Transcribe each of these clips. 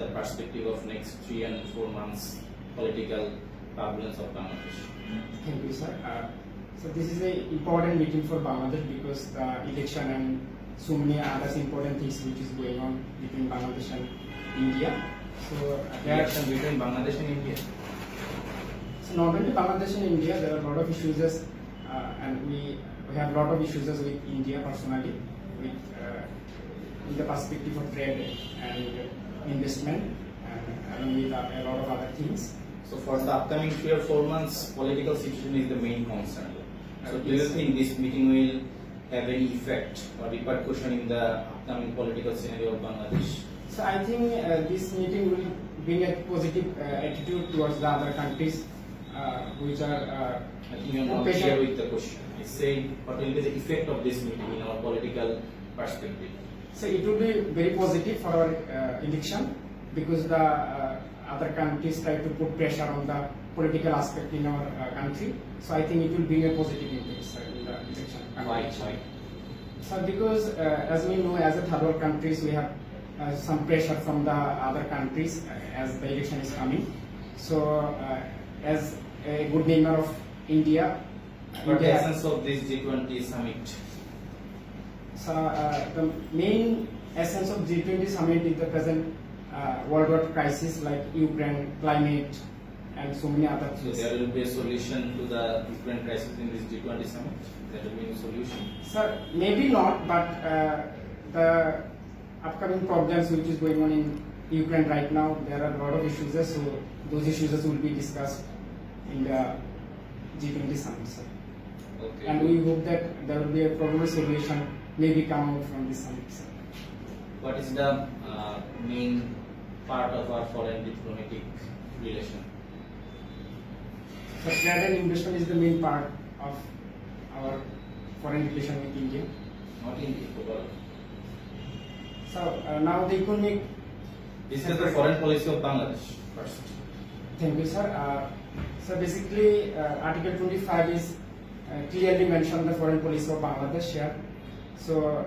the perspective of next three and four months political turbulence of Bangladesh? Thank you, sir. Uh, so this is an important meeting for Bangladesh because the election and so many other important things which is going on between Bangladesh and India. So uh, Reaction between Bangladesh and India. So not only Bangladesh and India, there are a lot of issues, uh, and we, we have a lot of issues with India personally, with uh, in the perspective of trade and investment, and along with a lot of other things. So for the upcoming three or four months, political situation is the main concern. So do you think this meeting will have any effect or repercussion in the upcoming political scenario of Bangladesh? So I think uh, this meeting will bring a positive uh, attitude towards the other countries, uh, which are. Uh, I think you're not clear with the question. It's saying what will be the effect of this meeting in our political perspective? So it will be very positive for our uh, election because the uh, other countries try to put pressure on the political aspect in our uh, country. So I think it will bring a positive impact sir, in the election. Why? Why? So because uh, as we know, as a third world countries, we have uh, some pressure from the other countries uh, as the election is coming. So uh, as a good neighbor of India, What the essence of this G20 summit? Uh, the main essence of G20 summit is the present uh, worldwide crisis like Ukraine, climate, and so many other things. So there will be a solution to the Ukraine crisis in this G20 summit. There will be a solution. Sir, maybe not, but uh, the upcoming problems which is going on in Ukraine right now, there are a lot of issues. there, So those issues will be discussed in the G20 summit. Sir. Okay. And we hope that there will be a probable solution maybe come out from this summit. Sir. What is the uh, main part of our foreign diplomatic relation? So trade and investment is the main part of our foreign relation with India. Not India, overall. So uh, now the economic, This is the foreign policy of Bangladesh first. thank you sir. Uh, so basically uh, Article 25 is uh, clearly mentioned the foreign policy of Bangladesh here. So uh,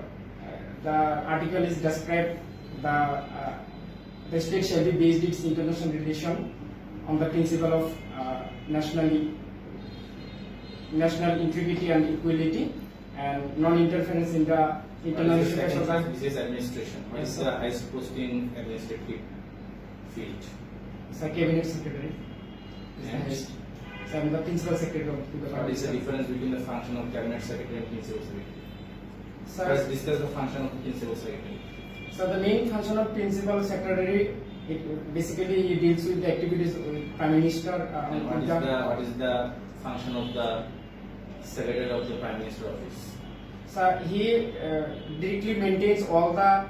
the article is described the uh, the state shall be based its international relation on the principle of uh, nationally national integrity and equality and non-interference in the internal affairs of the phase? This is administration. What Yes, is the highest post in administrative field? So cabinet secretary. is And- highest. So I'm the principal secretary of the What is the difference between the function of cabinet secretary and principal secretary? Sir, Let's discuss the function of principal secretary. so the main function of principal secretary, it basically he deals with the activities with prime minister. Uh, And what is the what is the function of the secretary of the prime minister office? So he uh, directly maintains all the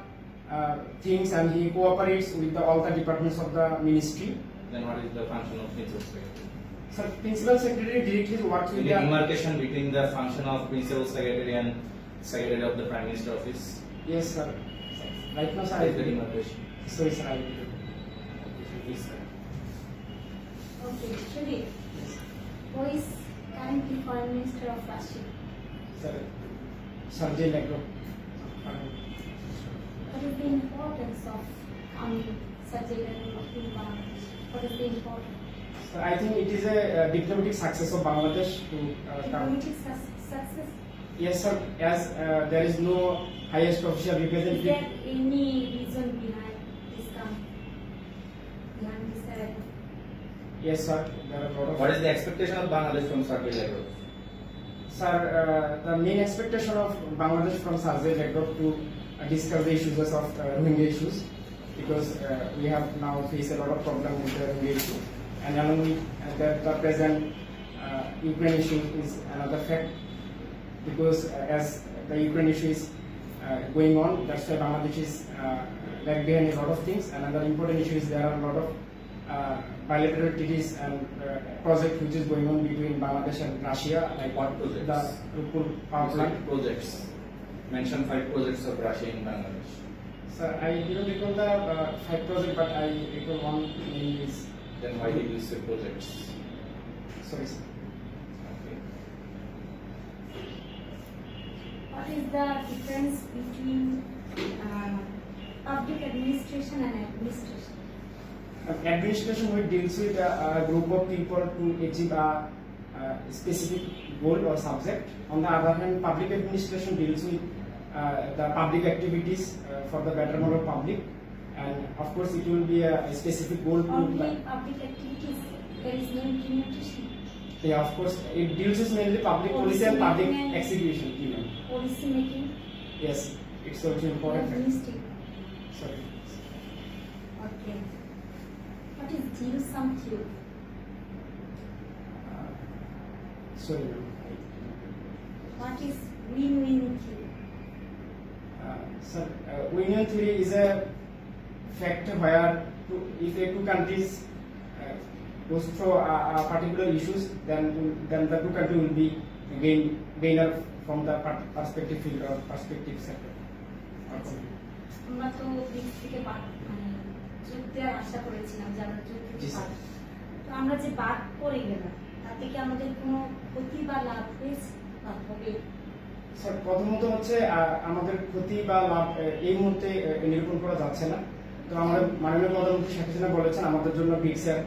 uh, things and he cooperates with the, all the departments of the ministry. Then what is the function of principal secretary? So principal secretary directly works with Any the. demarcation between the function of principal secretary and secretary of the prime minister office? Yes, sir. Right now, sir. What is the I, demarcation? sorry, sir. I will do. Okay, so please, sir. Okay, Shri, who is currently Foreign Minister of Russia? Sir, Sergey Lavrov. What is the importance of coming such a level in Bangladesh? What is the importance? So I think it is a uh, diplomatic success of Bangladesh to uh, come. Diplomatic sus- success? Yes, sir. As uh, there is no highest official Is representative. there any reason behind this come? Behind this error? Yes, sir. There are a lot of. What is the expectation of Bangladesh from Sergey Lavrov? Sir, uh, the main expectation of Bangladesh from Sergey Lavrov to uh, discuss the issues of uh, Rohingya issues because uh, we have now faced a lot of problem with the Rohingya issue and along with uh, the, the present uh, Ukraine issue is another fact because uh, as the Ukraine issue is uh, going on, that's why Bangladesh is uh, lag behind a lot of things. Another important issue is there are a lot of bilateral treaties and uh, project which is going on between Bangladesh and Russia, like What projects? the Rupur power plant. Projects. Mention five projects of Russia in Bangladesh. Sir, I didn't recall the uh, five project, but I recall one name is Then why did you say projects? sorry, sir. Is the difference between uh, public administration and administration? administration which deals with a, a group of people to achieve a, a specific goal or subject. On the other hand, public administration deals with uh, the public activities uh, for the betterment of public, and of course, it will be a, a specific goal. Only public activities, there is no implementation. Yeah, of course, it deals with mainly public policy and public Policy making. execution. Even. Policy making, Yes, it's also important. administrative. Sorry. Okay. What is zero sum? Uh, sorry. What is win-win cube? Uh, sir, uh, Union theory is a fact where two, if a two countries goes through a, a particular issues, then then the two countries will be gain gainer from the perspective field or perspective sector. আমরা তো দিক থেকে বাদ মানে আশা করেছিলাম যে আমরা জি, sir. তো আমরা যে বাদ পড়ে গেলাম তাতে কি আমাদের কোনো ক্ষতি বা লাভ হয়েছে বা হবে স্যার প্রথমত হচ্ছে আমাদের ক্ষতি বা লাভ এই মুহূর্তে নিরূপণ করা যাচ্ছে না তো আমাদের মাননীয় প্রধানমন্ত্রী শেখ হাসিনা বলেছেন আমাদের জন্য ব্রিক্সের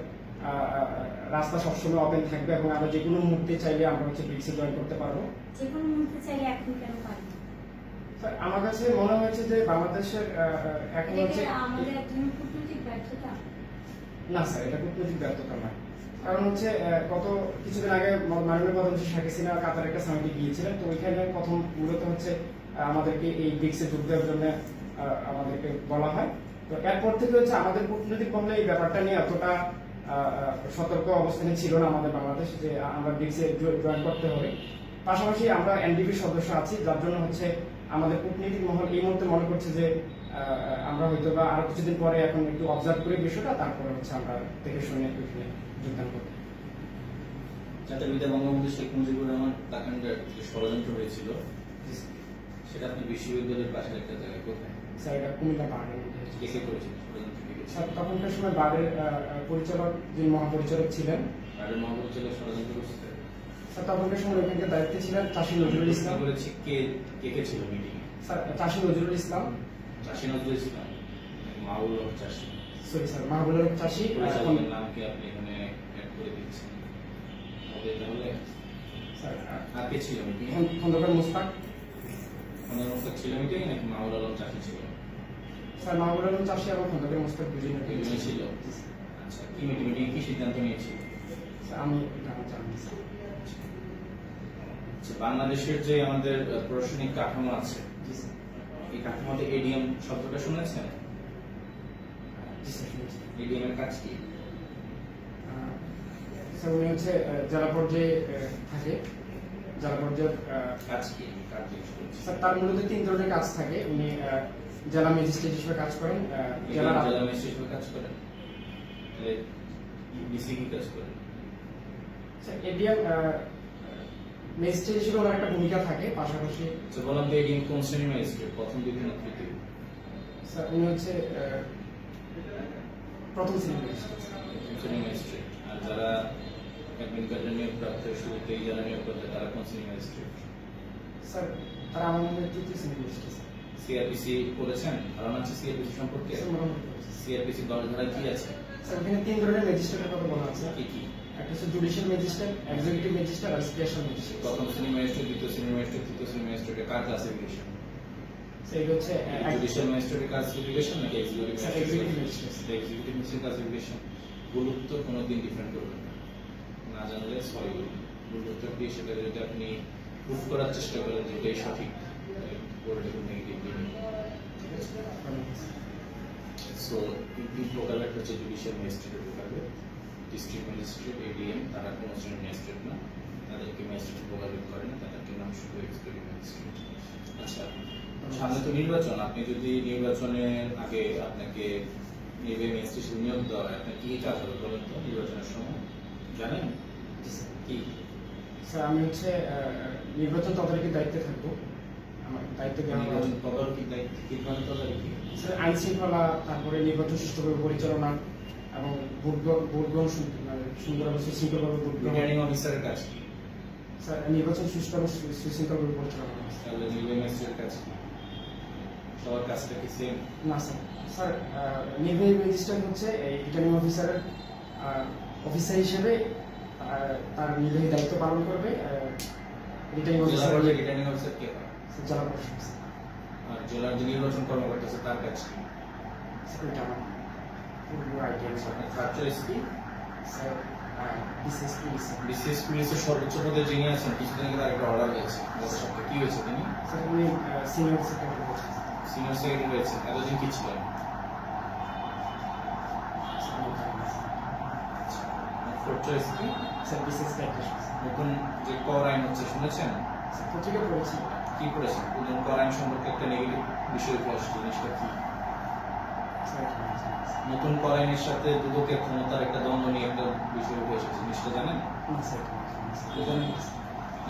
রাস্তা সবসময় ওপেন থাকবে এবং আমরা যে কোনো মুহূর্তে চাইলে আমরা হচ্ছে ব্রিক্সে জয়েন করতে পারব। যে কোনো মুহূর্তে চাইলে এখন কেন পারি না? স্যার আমার কাছে মনে হয়েছে যে বাংলাদেশের এখন হচ্ছে আমাদের কূটনৈতিক ব্যর্থতা? না স্যার এটা কূটনৈতিক ব্যর্থতা নয়। কারণ হচ্ছে গত কিছুদিন আগে মাননীয় প্রধানমন্ত্রী শেখ হাসিনা কাতার একটা সামিটে গিয়েছিলেন। তো ওইখানে প্রথম মূলত হচ্ছে আমাদেরকে এই ব্রিক্সে যোগ দেওয়ার জন্য আমাদেরকে বলা হয়। তো এরপর থেকে হচ্ছে আমাদের কূটনৈতিক বললে এই ব্যাপারটা নিয়ে এতটা সতর্ক অবস্থানে ছিল না আমাদের বাংলাদেশ যে আমরা ব্রিক্সে জয়েন করতে হবে। পাশাপাশি আমরা এনডিপির সদস্য আছি যার জন্য হচ্ছে আমাদের কূটনীতিক মহল এই মুহূর্তে মনে করছে যে আমরা হয়তো বা আরও কিছুদিন পরে এখন একটু অবজার্ভ করি বিষয়টা তারপরে হচ্ছে আমরা দেখে শুনে যোগদান করব। জাতির পিতা বঙ্গবন্ধু শেখ মুজিবুর রহমান তাকান্ডার ষড়যন্ত্র হয়েছিল। সেটা আপনি বিশ্ববিদ্যালয়ের পাশের একটা জায়গায় কোথায়? স্যার এটা কুমিল্লা মধ্যে কে কে করেছিল ষড়যন্ত্র কে কে ছিল? স্যার তখনকার সময় আহ, পরিচালক যিনি মহাপরিচালক ছিলেন। রাজা মহাপরিচালক ষড়যন্ত্র স্যার তখনকার সময় ওইখানকার দায়িত্বে ছিলেন চাষি নজরুল ইসলাম। করেছি কে কে কে ছিল মিটিং স্যার চাষি নজরুল ইসলাম। চাষি নজরুল ইসলাম মাউল হক চাষি। সরি স্যার মাহবুল হক চাষি পরিচালকের নামকে আপনি এখানে অ্যাড করে দিচ্ছেন। হবে তাহলে স্যার আর কে ছিল খন্দকার মুস্তাক। ওনার মতো ছিল মিটিং নাকি মাউল আলম চাষি স্যার মাহবুল আলম চাষি এবং খন্দকার মুস্তাক দুজনে দুজনে ছিল? আচ্ছা কি কি সিদ্ধান্ত আমি জানি আচ্ছা, বাংলাদেশের যে আমাদের প্রশাসনিক কাঠামো আছে এই কাঠামোতে এডিএম শব্দটা শুনেছেন। এডিএম এর কাজ কি? স্যার উনি হচ্ছে জেলা পর্যায়ে থাকে। জেলা পর্যায়ে তার মূলত তিন ধরনের কাজ থাকে। উনি জেলা ম্যাজিস্ট্রেট হিসেবে কাজ করেন জেলা ম্যাজিস্ট্রেট হিসেবে কাজ করেন? ডিসি কাজ করেন? এডিএম ম্যাজিস্ট্রেট হিসেবে ওনার একটা ভূমিকা থাকে পাশাপাশি আচ্ছা বললাম তো এডিএম কোন শ্রেণি ম্যাজিস্ট্রেট? প্রথম তৃতীয় স্যার উনি হচ্ছে প্রথম শ্রেণির ম্যাজিস্ট্রেট। প্রথম শ্রেণি ম্যাজিস্ট্রেট। আর যারা অ্যাডমিন কার্ডের নিয়োগপ্রাপ্ত শুরুতেই যারা নিয়োগপ্রাপ্ত তারা কোন শ্রেণি ম্যাজিস্ট্রেট স্যার তারা আমার মনে তৃতীয় শ্রেণির সিআরপিসি করেছেন ধারণা আছে সিআরপিসি সম্পর্কে স্যার মোটামুটি বলছি। সিআরপিসি দশ ধারায় কি আছে? স্যার ওখানে তিন ধরনের ম্যাজিস্ট্রেটের কথা বলা আছে। কি কি? একটা হচ্ছে জুডিশিয়াল ম্যাজিস্ট্রেট এক্সিকিউটিভ ম্যাজিস্ট্রেট আর স্পেশাল ম্যাজিস্ট্রেট প্রথম শ্রেণি ম্যাজিস্ট্রেট দ্বিতীয় শ্রেণি ম্যাজিস্ট্রেট তৃতীয় শ্রেণি ম্যাজিস্ট্রেটের কার ক্লাসিফিকেশন স্যার হচ্ছে জুডিশিয়াল ম্যাজিস্ট্রেটের ক্লাসিফিকেশন নাকি executive sir executive magistrate executive magistrate classification গুরুত্ব কোনোদিন ডিফারেন্ট করবেন না। না জানলে সরি বলবেন গুরুত্ব দিয়ে সেটা যদি আপনি প্রুফ করার চেষ্টা করেন যে এটাই সঠিক সো তিন প্রকার একটা হচ্ছে জুডিশিয়াল ম্যাজিস্ট্রেটের প্রকারে ডিস্ট্রিক্ট ম্যাজিস্ট্রেট এডিএম তারা কোনো শ্রেণির ম্যাজিস্ট্রেট না। তাদেরকে ম্যাজিস্ট্রেট প্রকারেট করে না তাদেরকে নাম শুধু এক্সিকিউটিভ ম্যাজিস্ট্রেট আচ্ছা সামনে তো নির্বাচন। আপনি যদি নির্বাচনের আগে আপনাকে নির্বাহী ম্যাজিস্ট্রেট নিয়োগ দেওয়া হয়, আপনার কি কাজ হবে বলেন তো, নির্বাচনের সময়? জানেন? কি? স্যার আমি হচ্ছে নির্বাচন তদারকির দায়িত্বে থাকব। আমার দায়িত্ব নির্বাচন তদারকি দায়িত্ব ধরনের তদারকি? স্যার আইন শৃঙ্খলা তারপরে নির্বাচন সুষ্ঠুভাবে পরিচালনা এবং ভোট গ্রহণ সুন্দর এবং সুশৃঙ্খলভাবে ভোট গ্রহণ। অফিসারের কাজ স্যার নির্বাচন সুষ্ঠু এবং সুশৃঙ্খলভাবে পরিচালনা তাহলে নির্বাহী ম্যাজিস্ট্রেটের কাজ সবার কাজটা কি সেম না স্যার। স্যার নির্বাহী ম্যাজিস্ট্রেট হচ্ছে এই রিটার্নিং অফিসারের অফিসার হিসেবে তার নির্বাহী দায়িত্ব পালন করবে রিটার্নিং অফিসার রিটার্নিং অফিসার কে? জেলা আর জেলার যে নির্বাচন কর্মকর্তা আছে তার কাছে? আমার পুরো আইডিয়া স্যার সর্বোচ্চ পদে যিনি আছেন কিছুদিন আগে তার একটা অর্ডার হয়েছে কি হয়েছে তিনি? স্যার উনি সিনিয়র সেক্রেটারি সিনিয়র সেক্রেটারি হয়েছেন এতদিন কি ছিলেন স্যার আমার জানা নেই, স্যার। ফোর্থ চয়েস কি স্যার বিশেষ ডাইরেক্টর নতুন যে কর আইন হচ্ছে শুনেছেন? পত্রিকা পড়েছি। কি করেছেন নতুন কর আইন সম্পর্কে একটা নেগেটিভ বিষয় উঠে জিনিসটা কি। নতুন কর আইনের সাথে দুদকের ক্ষমতার একটা দ্বন্দ্ব নিয়ে একটা বিষয় উঠে এসেছে জিনিসটা জানেন?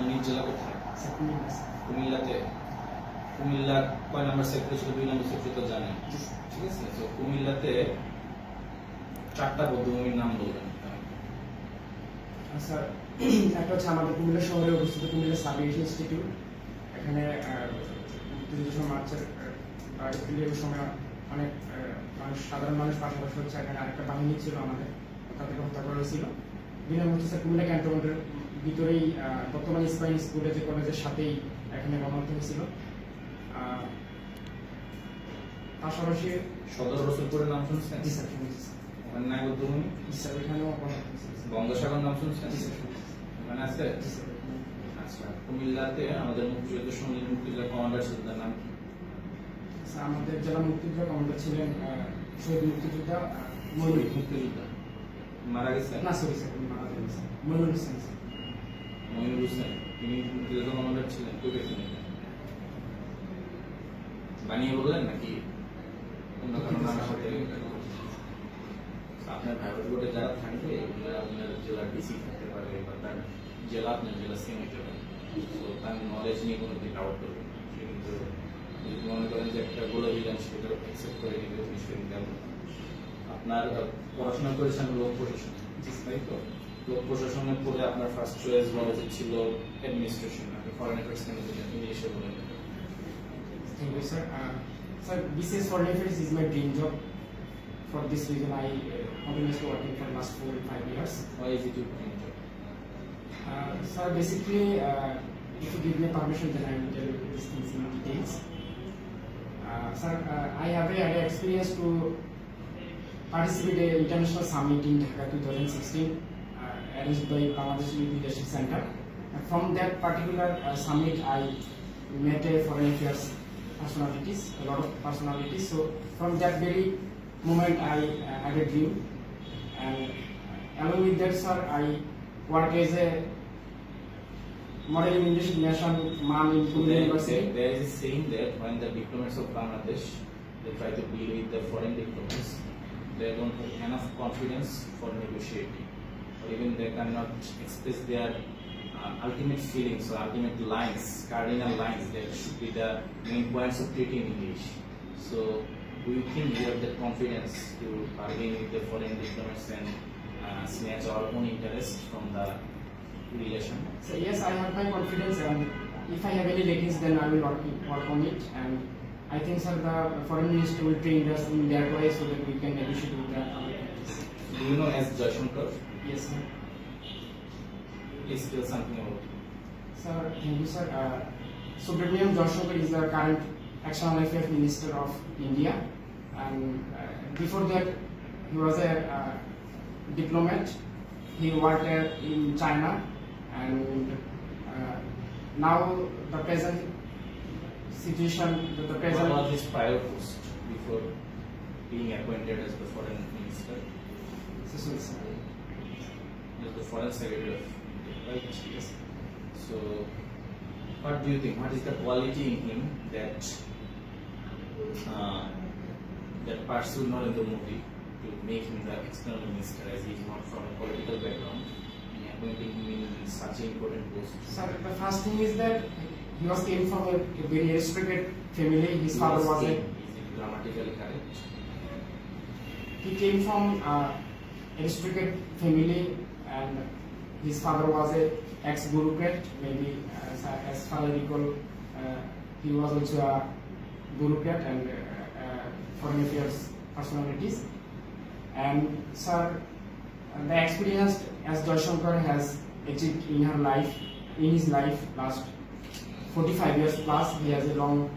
নিজ জেলা কোথায়? কুমিল্লা কুমিল্লাতে? কুমিল্লার কয় নাম্বার সেক্টর ছিল? দুই নম্বর সেক্টর তো জানেন। ঠিক আছে? তো কুমিল্লাতে চারটা বৌদ্ধভূমির নাম বলবেন স্যার একটা হচ্ছে আমাদের কুমিল্লা শহরে অবস্থিত কুমিল্লা সাব ইনস্টিটিউট। এখানে মার্চের এপ্রিলের সময় অনেক মানুষ সাধারণ মানুষ পাশাপাশি হচ্ছে এখানে আরেকটা বাহিনী ছিল আমাদের তাদেরকে হত্যা করা হয়েছিল। বিনাম হচ্ছে স্যার কুমিল্লা ক্যান্টনমেন্টের ভিতরেই বর্তমান স্পাইন স্কুলে যে কলেজের সাথেই এখানে গণহত্যা হয়েছিল। পাশাপাশি সদর রসুলপুরের নাম শুনছেন? জি স্যার শুনেছি মানে নাম শুনছেন? মানে আছে আচ্ছা কুমিল্লাতে আমাদের মুক্তিযুদ্ধ সম্মিলিত মুক্তিযুদ্ধ কমান্ডার যোদ্ধার নাম কি? আচ্ছা, আমাদের জেলা মুক্তিযোদ্ধা কমান্ডার ছিলেন শহীদ মুক্তিযোদ্ধা মনুল মুক্তিযোদ্ধা। মারা গেছেন? না সরি স্যার মারা গেছেন মনুল হোসেন মনুল হোসেন তিনি মুক্তিযোদ্ধা কমান্ডার ছিলেন। তো গেছিলেন বানিয়ে বললেন নাকি? অন্য কারণ আমার সাথে আপনার ভাইবার বোর্ডে যারা থাকবে আপনার জেলার ডিসি থাকতে পারে বা তার জেলা আপনার জেলা সিএম হতে পারে তো তার নলেজ নিয়ে কোনো দিন ডাউট করবে কিন্তু যদি মনে করেন যে একটা গোলা দিলেন সেটা অ্যাকসেপ্ট করে নিবে নিশ্চয়ই নিতে হবে। আপনার পড়াশোনা করেছেন লোক প্রশাসন। তাই তো? লোক প্রশাসনের পরে আপনার ফার্স্ট চয়েস বলা উচিত ছিল অ্যাডমিনিস্ট্রেশন ফরেন অ্যাফেয়ার্স ইংলিশে বলেন। Thank you sir sir BCS foreign affairs is my dream job for this reason I continuously working for the last four to five years. Why is it your? Uh, so basically, uh, if you give me permission, then I will tell you these things in details. Uh, sir, uh, I have a, had experience to participate in international summit in Dhaka 2016 uh, arranged by Bangladesh Leadership Center. And from that particular uh, summit, I met a foreign affairs personalities, a lot of personalities. So from that very moment, I uh, had a dream and along with that, sir, I work as a modeling nation man in Pune University. there, is a saying that when the diplomats of Bangladesh they try to deal with the foreign diplomats, they don't have enough confidence for negotiating, or even they cannot express their uh, ultimate feelings or ultimate lines, cardinal lines that should be the main points of treaty in English. So, do you think we have the confidence to bargain with the foreign diplomats and uh, snatch our own interest from the relation? So yes, I have my confidence, and if I have any lackings, then I will work, work on it. And I think, sir, the foreign minister will train us in that way so that we can negotiate with the other countries. Do you know as Jaishankar? Yes, sir. Please tell something about him. Sir, thank you, sir. Uh, Subramaniam Joshua is the current External Affairs Minister of India, and uh, before that, he was a uh, diplomat. He worked in China, and uh, now the present situation, the, the What present. was his prior post before being appointed as the foreign minister? Sorry, sir. As the foreign secretary of India, right? Yes. So, what do you think? What is the quality in him that uh, that pursued Narendra Modi to make him the external minister as he is not from a political background and appointing him in such an important post? Sir, the first thing is that he was came from a, a very respected family. His He father was a. Is it grammatically correct? He came from uh, a restricted family, and his father was a ex-bureaucrat. Maybe, uh, as, as far as I recall, uh, he was also a bureaucrat and uh, foreign affairs personalities. And sir, the experience as Joyshankar has achieved in her life, in his life last 45 years plus, he has a long